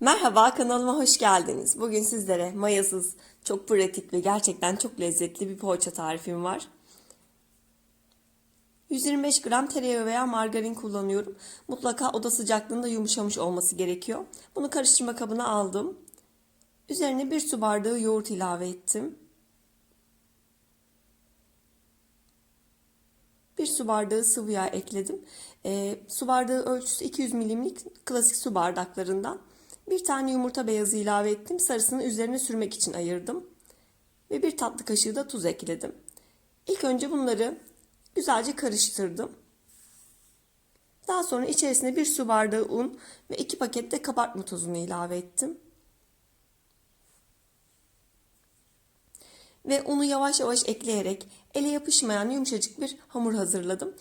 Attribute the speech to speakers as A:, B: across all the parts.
A: Merhaba kanalıma hoş geldiniz. Bugün sizlere mayasız, çok pratik ve gerçekten çok lezzetli bir poğaça tarifim var. 125 gram tereyağı veya margarin kullanıyorum. Mutlaka oda sıcaklığında yumuşamış olması gerekiyor. Bunu karıştırma kabına aldım. Üzerine bir su bardağı yoğurt ilave ettim. Bir su bardağı sıvı yağ ekledim. E, su bardağı ölçüsü 200 milimlik klasik su bardaklarından. Bir tane yumurta beyazı ilave ettim. Sarısını üzerine sürmek için ayırdım. Ve bir tatlı kaşığı da tuz ekledim. İlk önce bunları güzelce karıştırdım. Daha sonra içerisine bir su bardağı un ve iki paket de kabartma tozunu ilave ettim. Ve unu yavaş yavaş ekleyerek ele yapışmayan yumuşacık bir hamur hazırladım.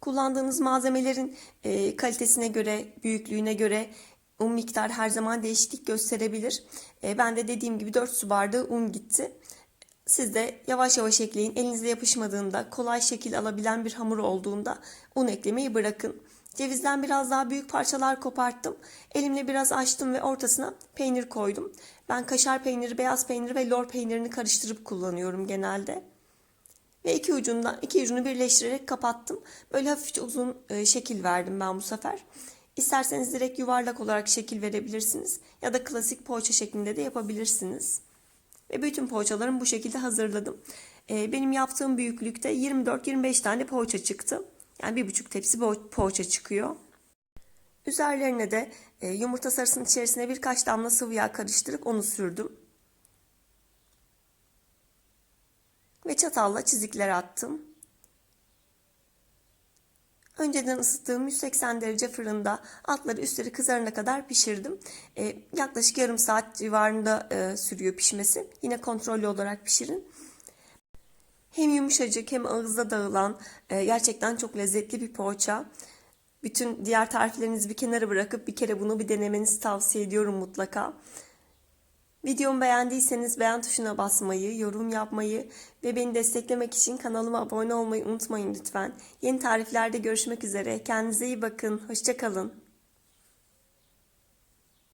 A: Kullandığınız malzemelerin e, kalitesine göre, büyüklüğüne göre un miktarı her zaman değişiklik gösterebilir. E, ben de dediğim gibi 4 su bardağı un gitti. Siz de yavaş yavaş ekleyin. Elinizle yapışmadığında, kolay şekil alabilen bir hamur olduğunda un eklemeyi bırakın. Cevizden biraz daha büyük parçalar koparttım. Elimle biraz açtım ve ortasına peynir koydum. Ben kaşar peyniri, beyaz peyniri ve lor peynirini karıştırıp kullanıyorum genelde. Ve iki ucundan iki ucunu birleştirerek kapattım. Böyle hafifçe uzun e, şekil verdim ben bu sefer. İsterseniz direkt yuvarlak olarak şekil verebilirsiniz ya da klasik poğaça şeklinde de yapabilirsiniz. Ve bütün poğaçalarımı bu şekilde hazırladım. E, benim yaptığım büyüklükte 24-25 tane poğaça çıktı. Yani bir buçuk tepsi poğaça çıkıyor. Üzerlerine de e, yumurta sarısının içerisine birkaç damla sıvı yağ karıştırıp onu sürdüm. Ve çatalla çizikler attım. Önceden ısıttığım 180 derece fırında altları üstleri kızarana kadar pişirdim. E, yaklaşık yarım saat civarında e, sürüyor pişmesi. Yine kontrollü olarak pişirin. Hem yumuşacık hem ağızda dağılan e, gerçekten çok lezzetli bir poğaça. Bütün diğer tariflerinizi bir kenara bırakıp bir kere bunu bir denemenizi tavsiye ediyorum mutlaka. Videomu beğendiyseniz beğen tuşuna basmayı, yorum yapmayı ve beni desteklemek için kanalıma abone olmayı unutmayın lütfen. Yeni tariflerde görüşmek üzere. Kendinize iyi bakın. Hoşçakalın.